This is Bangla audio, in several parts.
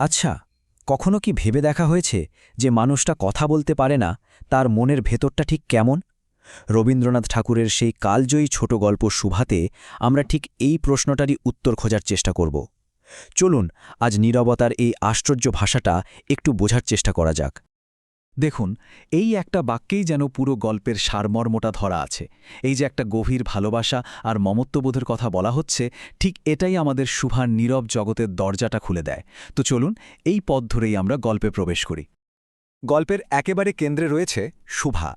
আচ্ছা কখনো কি ভেবে দেখা হয়েছে যে মানুষটা কথা বলতে পারে না, তার মনের ভেতরটা ঠিক কেমন? রবীন্দ্রনাথ ঠাকুরের সেই কালজয়ী ছোট গল্প সুভাতে আমরা ঠিক এই প্রশ্নটারই উত্তর খোঁজার চেষ্টা করব। চলুন, আজ নীরবতার এই আশ্চর্য ভাষাটা একটু বোঝার চেষ্টা করা যাক। দেখুন, এই একটা বাক্যেই যেন পুরো গল্পের সারমর্মটা ধরা আছে। এই যে একটা গভীর ভালোবাসা আর মমত্ববোধের কথা বলা হচ্ছে, ঠিক এটাই আমাদের শুভার নীরব জগতের দরজাটা খুলে দেয়। তো চলুন, এই পথ ধরেই আমরা গল্পে প্রবেশ করি। গল্পের একেবারে কেন্দ্রে রয়েছে শুভা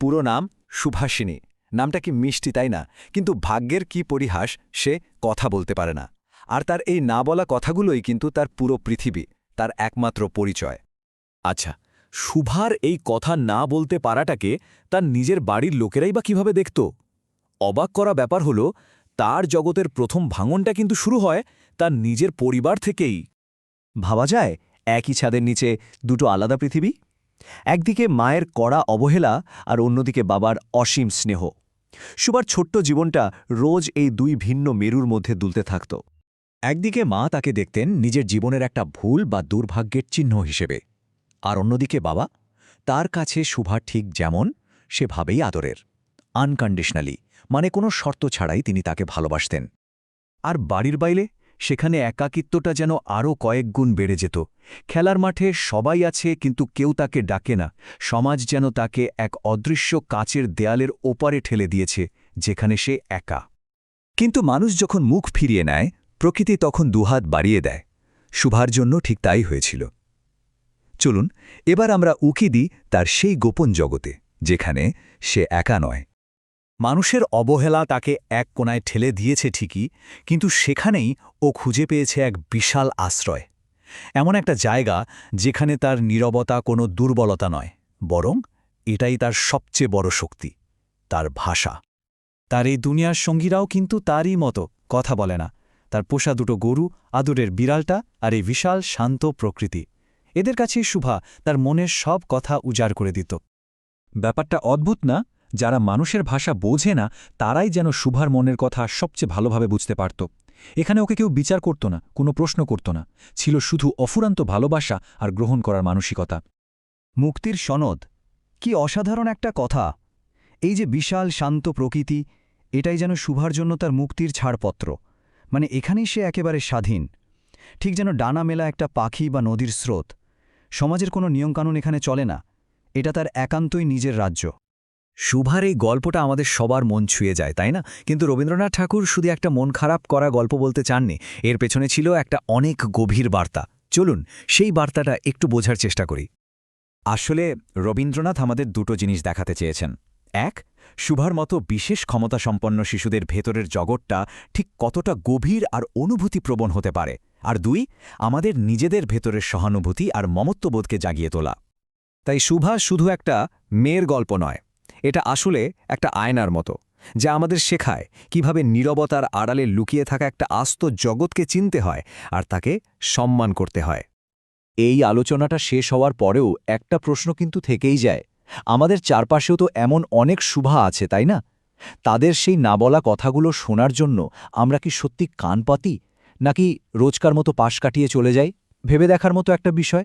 পুরো নাম সুভাষিনী। নামটা কি মিষ্টি, তাই না? কিন্তু ভাগ্যের কি পরিহাস, সে কথা বলতে পারে না। আর তার এই না বলা কথাগুলোই কিন্তু তার পুরো পৃথিবী, তার একমাত্র পরিচয়। আচ্ছা শুভার এই কথা না বলতে পারাটাকে তার নিজের বাড়ির লোকেরাই বা কীভাবে দেখত? অবাক করা ব্যাপার হল, তার জগতের প্রথম ভাঙনটা কিন্তু শুরু হয় তার নিজের পরিবার থেকেই। ভাবা যায়, একই ছাদের নিচে দুটো আলাদা পৃথিবী? একদিকে মায়ের কড়া অবহেলা আর অন্যদিকে বাবার অসীম স্নেহ। সুবার ছোট্ট জীবনটা রোজ এই দুই ভিন্ন মেরুর মধ্যে দুলতে থাকত। একদিকে মা তাকে দেখতেন নিজের জীবনের একটা ভুল বা দুর্ভাগ্যের চিহ্ন হিসেবে। আর অন্যদিকে বাবা, তার কাছে শুভা ঠিক যেমন, সেভাবেই আদরের। আনকন্ডিশনালি মানে কোনো শর্ত ছাড়াই তিনি তাকে ভালোবাসতেন। আর বাড়ির বাইরে, সেখানে একাকিত্বটা যেন আরও কয়েক গুণ বেড়ে যেত। খেলার মাঠে সবাই আছে, কিন্তু কেউ তাকে ডাকে না। সমাজ যেন তাকে এক অদৃশ্য কাচের দেয়ালের ওপারে ঠেলে দিয়েছে, যেখানে সে একা। কিন্তু মানুষ যখন মুখ ফিরিয়ে নেয়, প্রকৃতি তখন দুহাত বাড়িয়ে দেয়। শুভার জন্য ঠিক তাই হয়েছিল। চলুন, এবার আমরা উকি দিই তার সেই গোপন জগতে, যেখানে সে একা নয়। মানুষের অবহেলা তাকে এক কোনায় ঠেলে দিয়েছে ঠিকই, কিন্তু সেখানেই ও খুঁজে পেয়েছে এক বিশাল আশ্রয়। এমন একটা জায়গা যেখানে তার নীরবতা কোনো দুর্বলতা নয়, বরং এটাই তার সবচেয়ে বড় শক্তি, তার ভাষা। তার এই দুনিয়ার সঙ্গীরাও কিন্তু তারই মতো, কথা বলে না। তার পোষা দুটো গরু, আদুরের বিড়ালটা আর এই বিশাল শান্ত প্রকৃতি। এদের কাছেই শুভা তার মনের সব কথা উজাড় করে দিত। ব্যাপারটা অদ্ভুত না? যারা মানুষের ভাষা বোঝে না, তারাই যেন শুভার মনের কথা সবচেয়ে ভালোভাবে বুঝতে পারত। এখানে ওকে কেউ বিচার করত না, কোনো প্রশ্ন করত না। ছিল শুধু অফুরান্ত ভালোবাসা আর গ্রহণ করার মানসিকতা। মুক্তির সনদ? কি অসাধারণ একটা কথা! এই যে বিশাল, শান্ত প্রকৃতি, এটাই যেন শুভার জন্য তার মুক্তির ছাড়পত্র। মানে এখানেই সে একেবারে স্বাধীন। ঠিক যেন ডানা মেলা একটা পাখি বা নদীর স্রোত। সমাজের কোনো নিয়মকানুন এখানে চলে না। এটা তার একান্তই নিজের রাজ্য। শুভার এই গল্পটা আমাদের সবার মন ছুঁয়ে যায়, তাই না? কিন্তু রবীন্দ্রনাথ ঠাকুর শুধু একটা মন খারাপ করা গল্প বলতে চাননি। এর পেছনে ছিল একটা অনেক গভীর বার্তা। চলুন, সেই বার্তাটা একটু বোঝার চেষ্টা করি। আসলে রবীন্দ্রনাথ আমাদের দুটো জিনিস দেখাতে চেয়েছেন। এক, শুভার মতো বিশেষ ক্ষমতাসম্পন্ন শিশুদের ভেতরের জগৎটা ঠিক কতটা গভীর আর অনুভূতিপ্রবণ হতে পারে। আর দুই, আমাদের নিজেদের ভেতরের সহানুভূতি আর মমত্ববোধকে জাগিয়ে তোলা। তাই শুভা শুধু একটা মেয়ের গল্প নয়, এটা আসলে একটা আয়নার মতো, যা আমাদের শেখায় কীভাবে নীরবতার আড়ালে লুকিয়ে থাকা একটা আস্ত জগৎকে চিনতে হয় আর তাকে সম্মান করতে হয়। এই আলোচনাটা শেষ হওয়ার পরেও একটা প্রশ্ন কিন্তু থেকেই যায়, আমাদের চারপাশেও তো এমন অনেক শুভা আছে, তাই না? তাদের সেই না বলা কথাগুলো শোনার জন্য আমরা কি সত্যি কান পাতি? নাকি রোজকার মতো পাশ কাটিয়ে চলে যাই ভেবে দেখার মতো একটা বিষয়।